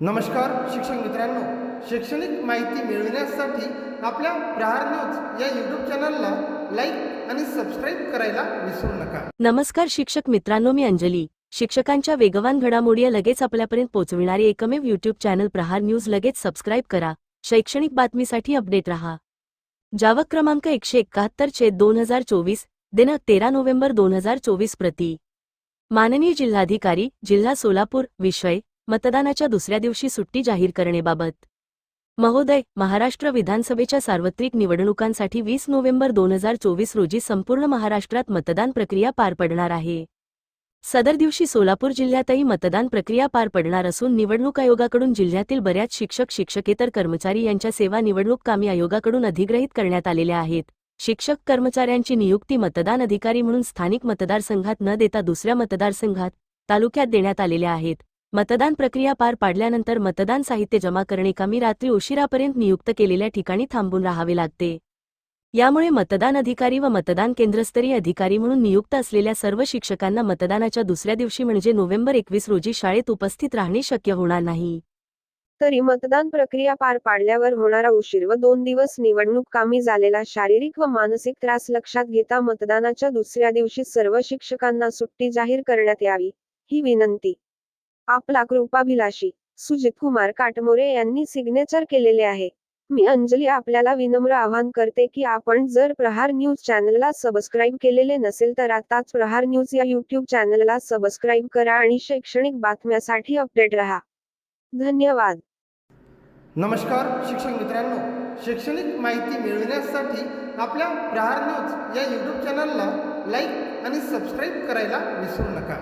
नमस्कार शिक्षक मित्रांनो. शैक्षणिक माहिती मिळविण्यासाठी आपल्या प्रहार न्यूज या यूट्यूब चॅनलला लाईक आणि सबस्क्राईब करायला विसरू नका. नमस्कार शिक्षक मित्रांनो मी अंजली. शिक्षकांच्या वेगवान घडामोडी लगेच आपल्यापर्यंत पोहोचविणारे एकमेव युट्यूब चॅनल प्रहार न्यूज लगेच सबस्क्राईब करा. शैक्षणिक बातमीसाठी अपडेट रहा. जावक क्रमांक एकशे एकाहत्तर छेद दोन हजार चोवीस दिन तेरा नोव्हेंबर दोन हजार चोवीस प्रति. माननीय जिल्हाधिकारी जिल्हा सोलापूर विषय मतदानाच्या दुसऱ्या दिवशी सुट्टी जाहीर करणेबाबत महोदय महाराष्ट्र विधानसभेच्या सार्वत्रिक निवडणुकांसाठी वीस नोव्हेंबर दोन हजार चोवीस रोजी संपूर्ण महाराष्ट्रात मतदान प्रक्रिया पार पडणार आहे. सदर दिवशी सोलापूर जिल्ह्यातही मतदान प्रक्रिया पार पडणार असून निवडणूक आयोगाकडून जिल्ह्यातील बऱ्याच शिक्षक शिक्षकेतर कर्मचारी यांच्या सेवा निवडणूक कामी आयोगाकडून अधिग्रहित करण्यात आलेल्या आहेत. शिक्षक कर्मचाऱ्यांची नियुक्ती मतदान अधिकारी म्हणून स्थानिक मतदारसंघात न देता दुसऱ्या मतदारसंघात तालुक्यात देण्यात आलेल्या आहेत. मतदान प्रक्रिया पार पाडल्यानंतर मतदान साहित्य जमा करणे कामी रात्री उशिरापर्यंत नियुक्त केलेल्या ठिकाणी थांबून राहावे लागते. यामुळे मतदान अधिकारी व मतदान केंद्रस्तरीय अधिकारी म्हणून नियुक्त असलेल्या सर्व शिक्षकांना मतदानाच्या दुसऱ्या दिवशी म्हणजे नोव्हेंबर एकवीस रोजी शाळेत उपस्थित राहणे शक्य होणार नाही. तरी मतदान प्रक्रिया पार पाडल्यावर होणारा उशीर व दोन दिवस निवडणूक कामी झालेला शारीरिक व मानसिक त्रास लक्षात घेता मतदानाच्या दुसऱ्या दिवशी सर्व शिक्षकांना सुट्टी जाहीर करण्यात यावी ही विनंती. आपला कृपाभिलाषी. सुजित कुमार काटमोरे यांनी सिग्नेचर केलेले आहे. मी अंजली आपल्याला विनम्र आवाहन करते की आपण जर प्रहार न्यूज चॅनलला सबस्क्राईब केलेले नसेल तर आताच प्रहार न्यूज या यूट्यूब चॅनलला सबस्क्राईब करा आणि शैक्षणिक बातम्यासाठी अपडेट रहा. धन्यवाद. नमस्कार शिक्षक मित्रांनो. शैक्षणिक माहिती मिळविण्यासाठी आपल्या प्रहार न्यूज या यूट्यूब चॅनलला लाईक आणि सबस्क्राईब करायला विसरू नका.